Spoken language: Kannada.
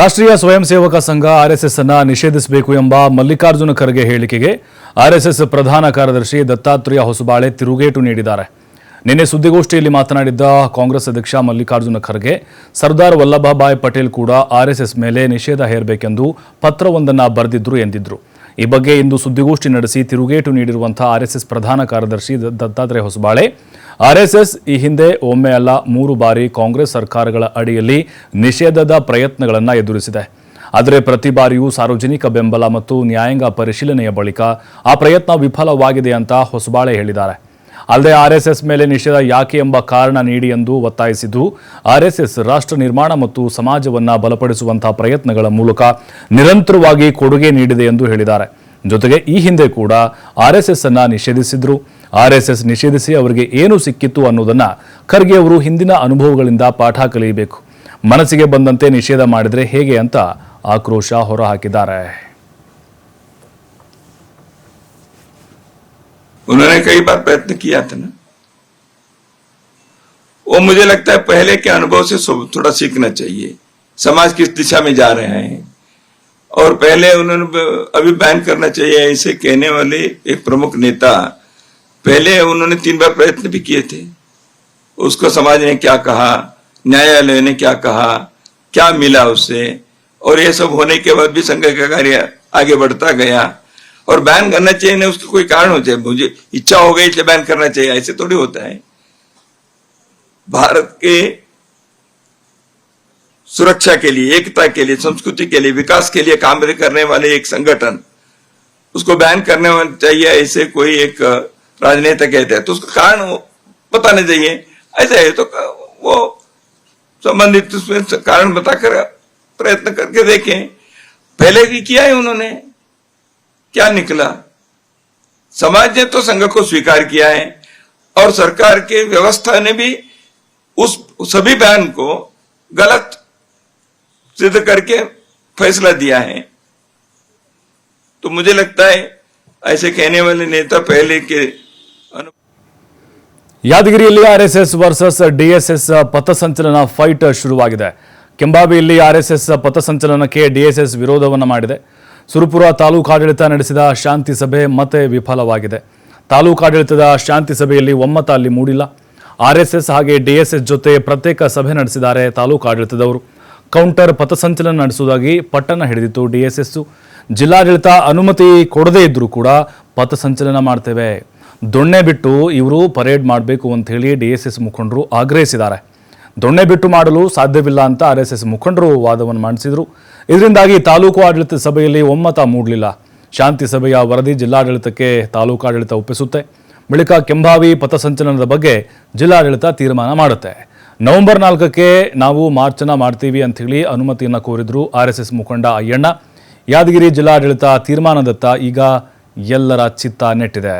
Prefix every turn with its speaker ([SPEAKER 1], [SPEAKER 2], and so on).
[SPEAKER 1] ರಾಷ್ಟ್ರೀಯ ಸ್ವಯಂ ಸೇವಕ ಸಂಘ ಆರ್ಎಸ್ಎಸ್ ಅನ್ನು ನಿಷೇಧಿಸಬೇಕು ಎಂಬ ಮಲ್ಲಿಕಾರ್ಜುನ ಖರ್ಗೆ ಹೇಳಿಕೆಗೆ ಆರ್ಎಸ್ಎಸ್ ಪ್ರಧಾನ ಕಾರ್ಯದರ್ಶಿ ದತ್ತಾತ್ರೇಯ ಹೊಸಬಾಳೆ ತಿರುಗೇಟು ನೀಡಿದ್ದಾರೆ. ನಿನ್ನೆ ಸುದ್ದಿಗೋಷ್ಠಿಯಲ್ಲಿ ಮಾತನಾಡಿದ್ದ ಕಾಂಗ್ರೆಸ್ ಅಧ್ಯಕ್ಷ ಮಲ್ಲಿಕಾರ್ಜುನ ಖರ್ಗೆ, ಸರ್ದಾರ್ ವಲ್ಲಭಭಾಯ್ ಪಟೇಲ್ ಕೂಡ ಆರ್ಎಸ್ಎಸ್ ಮೇಲೆ ನಿಷೇಧ ಹೇರಬೇಕೆಂದು ಪತ್ರವೊಂದನ್ನು ಬರೆದಿದ್ರು ಎಂದಿದ್ರು. ಈ ಬಗ್ಗೆ ಇಂದು ಸುದ್ದಿಗೋಷ್ಠಿ ನಡೆಸಿ ತಿರುಗೇಟು ನೀಡಿರುವಂತಹ ಆರ್ಎಸ್ಎಸ್ ಪ್ರಧಾನ ಕಾರ್ಯದರ್ಶಿ ದತ್ತಾತ್ರೇಯ ಹೊಸಬಾಳೆ. ಆರ್ಎಸ್ಎಸ್ ಈ ಹಿಂದೆ ಒಮ್ಮೆ ಅಲ್ಲ, ಮೂರು ಬಾರಿ ಕಾಂಗ್ರೆಸ್ ಸರ್ಕಾರಗಳ ಅಡಿಯಲ್ಲಿ ನಿಷೇಧದ ಪ್ರಯತ್ನಗಳನ್ನು ಎದುರಿಸಿದೆ. ಆದರೆ ಪ್ರತಿ ಬಾರಿಯೂ ಸಾರ್ವಜನಿಕ ಬೆಂಬಲ ಮತ್ತು ನ್ಯಾಯಾಂಗ ಪರಿಶೀಲನೆಯ ಬಳಿಕ ಆ ಪ್ರಯತ್ನ ವಿಫಲವಾಗಿದೆ ಅಂತ ಹೊಸಬಾಳೆ ಹೇಳಿದ್ದಾರೆ. ಅಲ್ಲದೆ ಆರ್ಎಸ್ಎಸ್ ಮೇಲೆ ನಿಷೇಧ ಯಾಕೆ ಎಂಬ ಕಾರಣ ನೀಡಿ ಎಂದು ಒತ್ತಾಯಿಸಿದ್ದು, ಆರ್ಎಸ್ಎಸ್ ರಾಷ್ಟ್ರ ನಿರ್ಮಾಣ ಮತ್ತು ಸಮಾಜವನ್ನ ಬಲಪಡಿಸುವಂತಹ ಪ್ರಯತ್ನಗಳ ಮೂಲಕ ನಿರಂತರವಾಗಿ ಕೊಡುಗೆ ನೀಡಿದೆ ಎಂದು ಹೇಳಿದ್ದಾರೆ. ಜೊತೆಗೆ ಈ ಹಿಂದೆ ಕೂಡ ಆರ್ಎಸ್ಎಸ್ ಅನ್ನು ನಿಷೇಧಿಸಿದ್ರು. ಆರ್ಎಸ್ಎಸ್ ನಿಷೇಧಿಸಿ ಅವರಿಗೆ ಏನು ಸಿಕ್ಕಿತ್ತು ಅನ್ನೋದನ್ನು ಖರ್ಗೆ ಅವರು ಹಿಂದಿನ ಅನುಭವಗಳಿಂದ ಪಾಠ ಕಲಿಯಬೇಕು. ಮನಸ್ಸಿಗೆ ಬಂದಂತೆ ನಿಷೇಧ ಮಾಡಿದರೆ ಹೇಗೆ ಅಂತ ಆಕ್ರೋಶ ಹೊರಹಾಕಿದ್ದಾರೆ.
[SPEAKER 2] उन्होंने कई बार प्रयत्न किया था ना। वो मुझे लगता है पहले के अनुभव से थोड़ा सीखना चाहिए। समाज किस दिशा में जा रहे हैं। और पहले उन्होंने अभी बैन करना चाहिए, ऐसे कहने वाले एक प्रमुख नेता, पहले उन्होंने तीन बार प्रयत्न भी किए थे। उसको समाज ने क्या कहा, न्यायालय ने क्या कहा, क्या मिला उससे और ये सब होने के बाद भी संघ का कार्य आगे बढ़ता गया। और बैन करना चाहिए ना, उसका कोई कारण हो। चाहिए मुझे इच्छा हो गई इसलिए बैन करना चाहिए, ऐसे थोड़ी होता है। भारत के सुरक्षा के लिए, एकता के लिए, संस्कृति के लिए, विकास के लिए काम करने वाले एक संगठन, उसको बैन करने चाहिए, ऐसे कोई एक राजनेता कहते हैं। तो उसका कारण बताना चाहिए ऐसा है तो वो संबंधित उसमें कारण बताकर प्रयत्न करके देखें। पहले भी किया है उन्होंने। क्या निकला समाज ने तो संघ को स्वीकार किया है और सरकार के व्यवस्था ने भी उस सभी बयान को गलत सिद्ध करके फैसला दिया है तो मुझे लगता है ऐसे कहने वाले नेता पहले के अनु-
[SPEAKER 1] ಯಾದಗಿರಿಯಲ್ಲಿ ಆರ್ಎಸ್ಎಸ್ ವರ್ಸಸ್ ಡಿಎಸ್ಎಸ್ ಪಥಸಂಚಲನ ಫೈಟ್ ಶುರುವಾಗಿದೆ ಕೆಂಬಾವಿಯಲ್ಲಿ ಆರ್ಎಸ್ಎಸ್ ಪಥಸಂಚಲನಕ್ಕೆ ಡಿಎಸ್ಎಸ್ ವಿರೋಧವನ್ನು ಮಾಡಿದೆ ಸುರಪುರ ತಾಲೂಕಾಡಳಿತ ನಡೆಸಿದ ಶಾಂತಿ ಸಭೆ ಮತ್ತೆ ವಿಫಲವಾಗಿದೆ. ತಾಲೂಕಾಡಳಿತದ ಶಾಂತಿ ಸಭೆಯಲ್ಲಿ ಒಮ್ಮತ ಅಲ್ಲಿ ಮೂಡಿಲ್ಲ. ಆರ್ಎಸ್ಎಸ್ ಹಾಗೆ ಡಿಎಸ್ಎಸ್ ಜೊತೆ ಪ್ರತ್ಯೇಕ ಸಭೆ ನಡೆಸಿದ್ದಾರೆ ತಾಲೂಕಾಡಳಿತದವರು ಕೌಂಟರ್ ಪಥಸಂಚಲನ ನಡೆಸುವುದಾಗಿ ಪಟ್ಟಣ ಹಿಡಿದಿತ್ತು ಡಿಎಸ್ಎಸ್ಸು. ಜಿಲ್ಲಾಡಳಿತ ಅನುಮತಿ ಕೊಡದೇ ಇದ್ದರೂ ಕೂಡ ಪಥಸಂಚಲನ ಮಾಡ್ತೇವೆ. ದೊಣ್ಣೆ ಬಿಟ್ಟು ಇವರು ಪರೇಡ್ ಮಾಡಬೇಕು ಅಂತ ಹೇಳಿ ಡಿಎಸ್ಎಸ್ ಎಸ್ ಎಸ್ ಮುಖಂಡರು ಆಗ್ರಹಿಸಿದ್ದಾರೆ. ದೊಣ್ಣೆ ಬಿಟ್ಟು ಮಾಡಲು ಸಾಧ್ಯವಿಲ್ಲ ಅಂತ ಆರ್ ಎಸ್ ಎಸ್ ಮುಖಂಡರು ವಾದವನ್ನು ಮಂಡಿಸಿದರು. ಇದರಿಂದಾಗಿ ತಾಲೂಕು ಆಡಳಿತ ಸಭೆಯಲ್ಲಿ ಒಮ್ಮತ ಮೂಡಲಿಲ್ಲ. ಶಾಂತಿ ಸಭೆಯ ವರದಿ ಜಿಲ್ಲಾಡಳಿತಕ್ಕೆ ತಾಲೂಕಾಡಳಿತ ಒಪ್ಪಿಸುತ್ತೆ. ಬಳಿಕ ಕೆಂಭಾವಿ ಪಥಸಂಚಲನದ ಬಗ್ಗೆ ಜಿಲ್ಲಾಡಳಿತ ತೀರ್ಮಾನ ಮಾಡುತ್ತೆ. ನವೆಂಬರ್ ನಾಲ್ಕಕ್ಕೆ ನಾವು ಮಾರ್ಚನ ಮಾಡ್ತೀವಿ ಅಂತ ಹೇಳಿ ಅನುಮತಿಯನ್ನು ಕೋರಿದ್ರು ಆರ್ ಎಸ್ ಮುಖಂಡ ಅಯ್ಯಣ್ಣ. ಯಾದಗಿರಿ ಜಿಲ್ಲಾಡಳಿತ ತೀರ್ಮಾನದತ್ತ ಈಗ ಎಲ್ಲರ ಚಿತ್ತ ನೆಟ್ಟಿದೆ.